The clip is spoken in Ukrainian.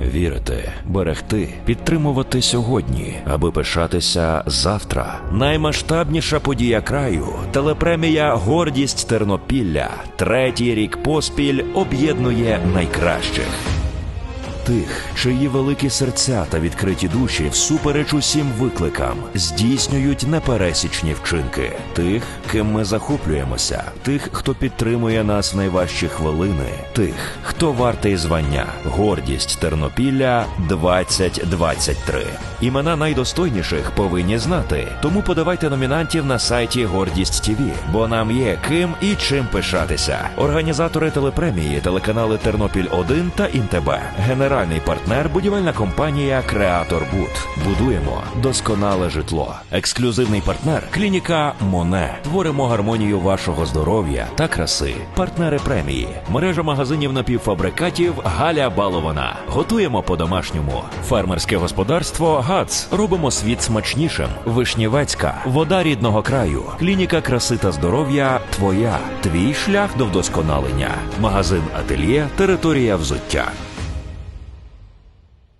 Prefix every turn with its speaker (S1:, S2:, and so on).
S1: Вірити, берегти, підтримувати сьогодні, аби пишатися завтра. Наймасштабніша подія краю телепремія Гордість Тернопілля. Третій рік поспіль об'єднує найкращих. Тих, чиї великі серця та відкриті душі всупереч усім викликам здійснюють непересічні вчинки, тих, ким ми захоплюємося, тих, хто підтримує нас в найважчі хвилини, тих, хто вартий звання, гордість Тернопілля 2023. Імена найдостойніших повинні знати. Тому подавайте номінантів на сайті Гордість ТІВІ, бо нам є ким і чим пишатися. Організатори телепремії, телеканали Тернопіль 1 та Інтеб. Генеральний партнер будівельна компанія Креатор Буд. Будуємо досконале житло. Ексклюзивний партнер клініка Моне. Творимо гармонію вашого здоров'я та краси. Партнери премії. Мережа магазинів напівфабрикатів Галя Балована. Готуємо по-домашньому. Фермерське господарство ГАЦ. Робимо світ смачнішим. Вишнівецька. Вода рідного краю. Клініка краси та здоров'я твоя. Твій шлях до вдосконалення. Магазин Ательє. Територія взуття.